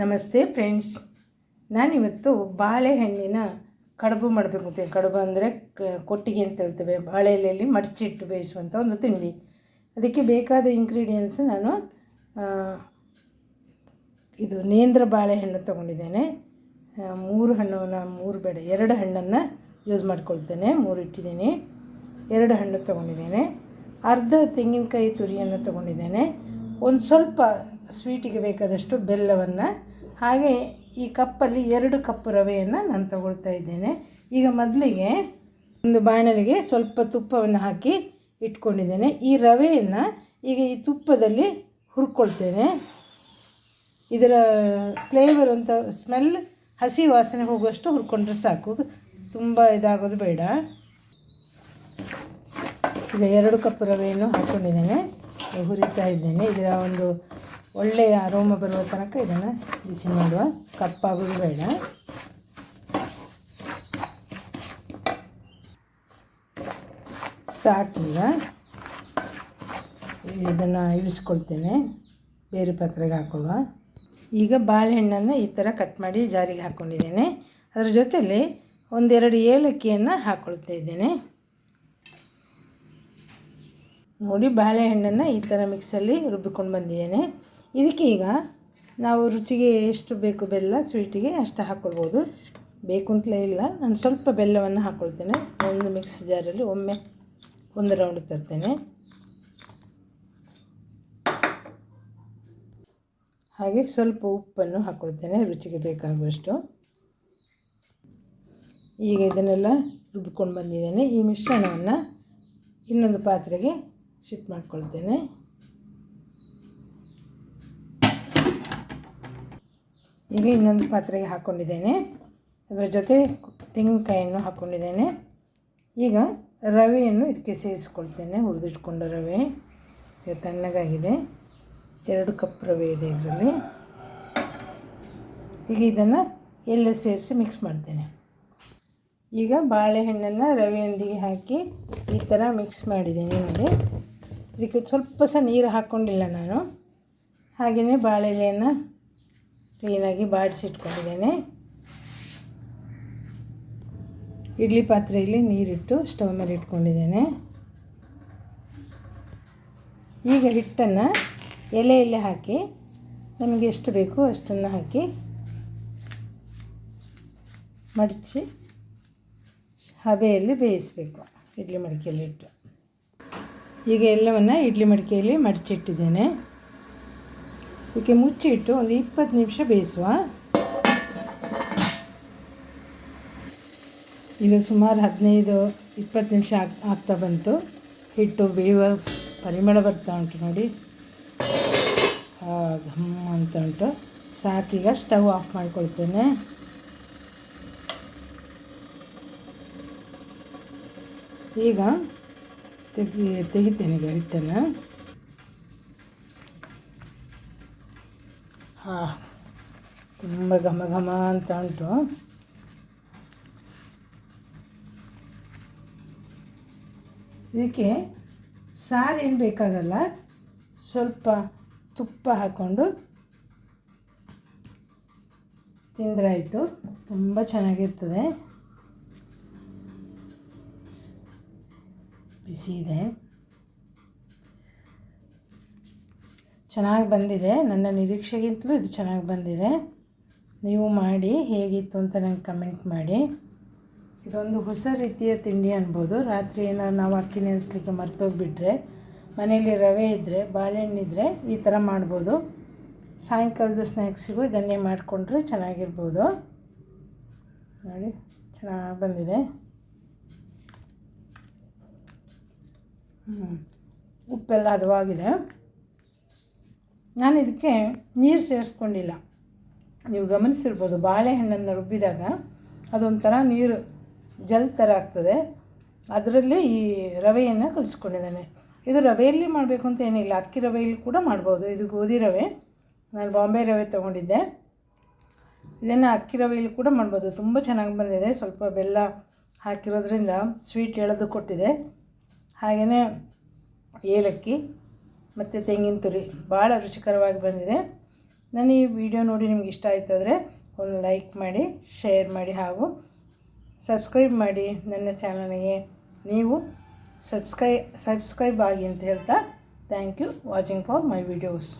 ನಮಸ್ತೆ ಫ್ರೆಂಡ್ಸ್. ನಾನಿವತ್ತು ಬಾಳೆಹಣ್ಣಿನ ಕಡುಬು ಮಾಡಬೇಕು ಕಡುಬು ಅಂದರೆ ಕೊಟ್ಟಿಗೆ ಅಂತ ಹೇಳ್ತೇವೆ. ಬಾಳೆ ಎಲೆಯಲ್ಲಿ ಮಡಚಿಟ್ಟು ಬೇಯಿಸುವಂಥ ಒಂದು ತಿಂಡಿ. ಅದಕ್ಕೆ ಬೇಕಾದ ಇಂಗ್ರೀಡಿಯೆಂಟ್ಸ್ ನಾನು ಇದು ನೇಂದ್ರ ಬಾಳೆಹಣ್ಣು ತೊಗೊಂಡಿದ್ದೇನೆ. ಮೂರು ಹಣ್ಣು ನಾನು ಮೂರು ಬೇಡ, ಎರಡು ಹಣ್ಣನ್ನು ಯೂಸ್ ಮಾಡ್ಕೊಳ್ತೇನೆ. ಮೂರು ಇಟ್ಟಿದ್ದೀನಿ. ಎರಡು ಹಣ್ಣು ತೊಗೊಂಡಿದ್ದೇನೆ. ಅರ್ಧ ತೆಂಗಿನಕಾಯಿ ತುರಿಯನ್ನು ತೊಗೊಂಡಿದ್ದೇನೆ. ಒಂದು ಸ್ವಲ್ಪ ಸ್ವೀಟಿಗೆ ಬೇಕಾದಷ್ಟು ಬೆಲ್ಲವನ್ನು, ಹಾಗೆ ಈ ಕಪ್ಪಲ್ಲಿ ಎರಡು ಕಪ್ ರವೆಯನ್ನು ನಾನು ತಗೊಳ್ತಾ ಇದ್ದೇನೆ. ಈಗ ಮೊದಲಿಗೆ ಒಂದು ಬಾಣಲಿಗೆ ಸ್ವಲ್ಪ ತುಪ್ಪವನ್ನು ಹಾಕಿ ಇಟ್ಕೊಂಡಿದ್ದೇನೆ. ಈ ರವೆಯನ್ನು ಈಗ ಈ ತುಪ್ಪದಲ್ಲಿ ಹುರ್ಕೊಳ್ತೇನೆ. ಇದರ ಫ್ಲೇವರ್ ಅಂತ ಸ್ಮೆಲ್ ಹಸಿ ವಾಸನೆ ಹೋಗುವಷ್ಟು ಹುರ್ಕೊಂಡ್ರೆ ಸಾಕು. ತುಂಬ ಇದಾಗೋದು ಬೇಡ. ಈಗ ಎರಡು ಕಪ್ ರವೆಯನ್ನು ಹಾಕ್ಕೊಂಡಿದ್ದೇನೆ ಹುರಿತಾ ಇದ್ದೇನೆ. ಇದರ ಒಂದು ಒಳ್ಳೆಯ ಅರೋಮ ಬರುವ ತನಕ ಇದನ್ನು ಬಿಸಿ ಮಾಡುವ ಕಪ್ಪಾಗೋದು ಬೇಡ. ಸಾಕೀಗ ಇದನ್ನು ಇಳಿಸ್ಕೊಳ್ತೇನೆ. ಬೇರೆ ಪಾತ್ರೆಗೆ ಹಾಕೊಳ್ಳುವ. ಈಗ ಬಾಳೆಹಣ್ಣನ್ನು ಈ ಥರ ಕಟ್ ಮಾಡಿ ಜಾರಿಗೆ ಹಾಕ್ಕೊಂಡಿದ್ದೇನೆ ಅದರ ಜೊತೆಯಲ್ಲಿ ಒಂದೆರಡು ಏಲಕ್ಕಿಯನ್ನು ಹಾಕ್ಕೊಳ್ತಾ ಇದ್ದೇನೆ. ನೋಡಿ, ಬಾಳೆಹಣ್ಣನ್ನು ಈ ಥರ ಮಿಕ್ಸಲ್ಲಿ ರುಬ್ಬಿಕೊಂಡು ಬಂದಿದ್ದೇನೆ. ಇದಕ್ಕೆ ಈಗ ನಾವು ರುಚಿಗೆ ಎಷ್ಟು ಬೇಕು ಬೆಲ್ಲ ಸ್ವೀಟಿಗೆ ಅಷ್ಟು ಹಾಕ್ಕೊಳ್ಬೋದು ಬೇಕು ಅಂತಲೇ ಇಲ್ಲ. ನಾನು ಸ್ವಲ್ಪ ಬೆಲ್ಲವನ್ನು ಹಾಕ್ಕೊಳ್ತೇನೆ ಒಂದು ಮಿಕ್ಸ್ ಜಾರಲ್ಲಿ ಒಮ್ಮೆ ಒಂದು ರೌಂಡ್ ತರ್ತೇನೆ. ಹಾಗೆ ಸ್ವಲ್ಪ ಉಪ್ಪನ್ನು ಹಾಕ್ಕೊಳ್ತೇನೆ ರುಚಿಗೆ ಬೇಕಾಗುವಷ್ಟು. ಈಗ ಇದನ್ನೆಲ್ಲ ರುಬ್ಬಿಕೊಂಡು ಬಂದಿದ್ದೇನೆ. ಈ ಮಿಶ್ರಣವನ್ನು ಇನ್ನೊಂದು ಪಾತ್ರೆಗೆ ಶಿಫ್ಟ್ ಮಾಡ್ಕೊಳ್ತೇನೆ. ಈಗ ಇನ್ನೊಂದು ಪಾತ್ರೆಗೆ ಹಾಕ್ಕೊಂಡಿದ್ದೇನೆ ಅದರ ಜೊತೆ ತೆಂಗಿನಕಾಯಿಯನ್ನು ಹಾಕ್ಕೊಂಡಿದ್ದೇನೆ ಈಗ ರವೆಯನ್ನು ಇದಕ್ಕೆ ಸೇರಿಸ್ಕೊಳ್ತೇನೆ, ಹುರಿದಿಟ್ಕೊಂಡ ರವೆ. ಇದು ತಣ್ಣಗಾಗಿದೆ. ಎರಡು ಕಪ್ ರವೆ ಇದೆ ಇದರಲ್ಲಿ. ಈಗ ಇದನ್ನು ಎಲ್ಲ ಸೇರಿಸಿ ಮಿಕ್ಸ್ ಮಾಡ್ತೇನೆ. ಈಗ ಬಾಳೆಹಣ್ಣನ್ನು ರವೆಯೊಂದಿಗೆ ಹಾಕಿ ಈ ಥರ ಮಿಕ್ಸ್ ಮಾಡಿದ್ದೀನಿ ನೋಡಿ. ಇದಕ್ಕೆ ಸ್ವಲ್ಪ ಸಹ ನೀರು ಹಾಕ್ಕೊಂಡಿಲ್ಲ ನಾನು. ಹಾಗೆಯೇ ಬಾಳೆ ಎಲೆಯನ್ನು ಕ್ಲೀನಾಗಿ ಬಾಡಿಸಿಟ್ಕೊಂಡಿದ್ದೇನೆ ಇಡ್ಲಿ ಪಾತ್ರೆಯಲ್ಲಿ ನೀರಿಟ್ಟು ಸ್ಟವ್ ಮೇಲೆ ಇಟ್ಕೊಂಡಿದ್ದೇನೆ. ಈಗ ಹಿಟ್ಟನ್ನು ಎಲೆಯಲ್ಲಿ ಹಾಕಿ, ನಮಗೆ ಎಷ್ಟು ಬೇಕು ಅಷ್ಟನ್ನು ಹಾಕಿ ಮಡಚಿ ಹಬೆಯಲ್ಲಿ ಬೇಯಿಸಬೇಕು, ಇಡ್ಲಿ ಮಡಿಕೆಯಲ್ಲಿ ಇಟ್ಟು. ಈಗ ಎಲ್ಲವನ್ನು ಇಡ್ಲಿ ಮಡಿಕೆಯಲ್ಲಿ ಮಡಚಿಟ್ಟಿದ್ದೇನೆ. ಇದಕ್ಕೆ ಮುಚ್ಚಿಟ್ಟು ಒಂದು ಇಪ್ಪತ್ತು ನಿಮಿಷ ಬೇಯಿಸುವ. ಈಗ ಸುಮಾರು ಹದಿನೈದು, ಇಪ್ಪತ್ತು ನಿಮಿಷ ಆಗ್, ಆಗ್ತಾ ಬಂತು. ಹಿಟ್ಟು ಬೇಯುವ ಪರಿಮಳ ಬರ್ತಾ ಉಂಟು ನೋಡಿ. ಹಮ್ಮ ಅಂತ ಉಂಟು. ಸಾಕೀಗ ಸ್ಟವ್ ಆಫ್ ಮಾಡ್ಕೊಳ್ತೇನೆ. ಈಗ ತೆಗಿ, ತೆಗಿತೇನೆ ಈಗ ಹಿಟ್ಟನ್ನು. ಹಾಂ, ತುಂಬ ಘಮ ಘಮ ಅಂತ ಉಂಟು. ಇದಕ್ಕೆ ಸಾರೇನು ಬೇಕಾಗಲ್ಲ, ಸ್ವಲ್ಪ ತುಪ್ಪ ಹಾಕ್ಕೊಂಡು ತಿಂದ್ರಾಯಿತು ತುಂಬ ಚೆನ್ನಾಗಿರ್ತದೆ. ಬಿಸಿ ಇದೆ. ಚೆನ್ನಾಗಿ ಬಂದಿದೆ. ನನ್ನ ನಿರೀಕ್ಷೆಗಿಂತಲೂ ಇದು ಚೆನ್ನಾಗಿ ಬಂದಿದೆ. ನೀವು ಮಾಡಿ, ಹೇಗಿತ್ತು ಅಂತ ನಂಗೆ ಕಮೆಂಟ್ ಮಾಡಿ. ಇದೊಂದು ಹೊಸ ರೀತಿಯ ತಿಂಡಿ ಅನ್ಬೋದು. ರಾತ್ರಿ ಏನಾದ್ರು ನಾವು ಅಕ್ಕಿ ನೆನೆಸ್ಲಿಕ್ಕೆ ಮರ್ತೋಗ್ಬಿಟ್ರೆ, ಮನೆಯಲ್ಲಿ ರವೆ ಇದ್ದರೆ ಬಾಳೆಹಣ್ಣಿದ್ರೆ ಈ ಥರ ಮಾಡ್ಬೋದು. ಸಾಯಂಕಾಲದ ಸ್ನ್ಯಾಕ್ಸಿಗೂ ಇದನ್ನೇ ಮಾಡಿಕೊಂಡ್ರೆ ಚೆನ್ನಾಗಿರ್ಬೋದು. ನೋಡಿ, ಚೆನ್ನಾಗಿ ಬಂದಿದೆ. ಹ್ಞೂ ಉಪ್ಪೆಲ್ಲ ಹದವಾಗಿದೆ. ನಾನು ಇದಕ್ಕೆ ನೀರು ಸೇರಿಸ್ಕೊಂಡಿಲ್ಲ. ನೀವು ಗಮನಿಸಿರ್ಬೋದು, ಬಾಳೆಹಣ್ಣನ್ನು ರುಬ್ಬಿದಾಗ ಅದೊಂಥರ ನೀರು ಜಲ್ ಥರ ಆಗ್ತದೆ. ಅದರಲ್ಲಿ ಈ ರವೆಯನ್ನು ಕಲಿಸ್ಕೊಂಡಿದ್ದಾನೆ. ಇದು ರವೆಯಲ್ಲಿ ಮಾಡಬೇಕು ಅಂತ ಏನಿಲ್ಲ, ಅಕ್ಕಿ ರವೆಯಲ್ಲಿ ಕೂಡ ಮಾಡ್ಬೋದು. ಇದು ಗೋಧಿ ರವೆ. ನಾನು ಬಾಂಬೆ ರವೆ ತೊಗೊಂಡಿದ್ದೆ. ಇದನ್ನು ಅಕ್ಕಿ ರವೆಯಲ್ಲಿ ಕೂಡ ಮಾಡ್ಬೋದು. ತುಂಬ ಚೆನ್ನಾಗಿ ಬಂದಿದೆ. ಸ್ವಲ್ಪ ಬೆಲ್ಲ ಹಾಕಿರೋದ್ರಿಂದ ಸ್ವೀಟ್ ಎಳೆದು ಕೊಟ್ಟಿದೆ. ಹಾಗೆಯೇ ಏಲಕ್ಕಿ. ಮತ್ತು ತೆಂಗಿನ ತುರಿ ಭಾಳ ರುಚಿಕರವಾಗಿ ಬಂದಿದೆ. ನನ್ನ ಈ ವಿಡಿಯೋ ನೋಡಿ ನಿಮ್ಗೆ ಇಷ್ಟ ಆಯಿತು ಅಂದರೆ ಒಂದು ಲೈಕ್ ಮಾಡಿ, ಶೇರ್ ಮಾಡಿ ಹಾಗೂ ಸಬ್ಸ್ಕ್ರೈಬ್ ಮಾಡಿ ನನ್ನ ಚಾನಲ್ಗೆ. ನೀವು ಸಬ್ಸ್ಕ್ರೈ, ಸಬ್ಸ್ಕ್ರೈಬ್ ಆಗಿ ಅಂತ ಹೇಳ್ತಾ thank you watching for my videos.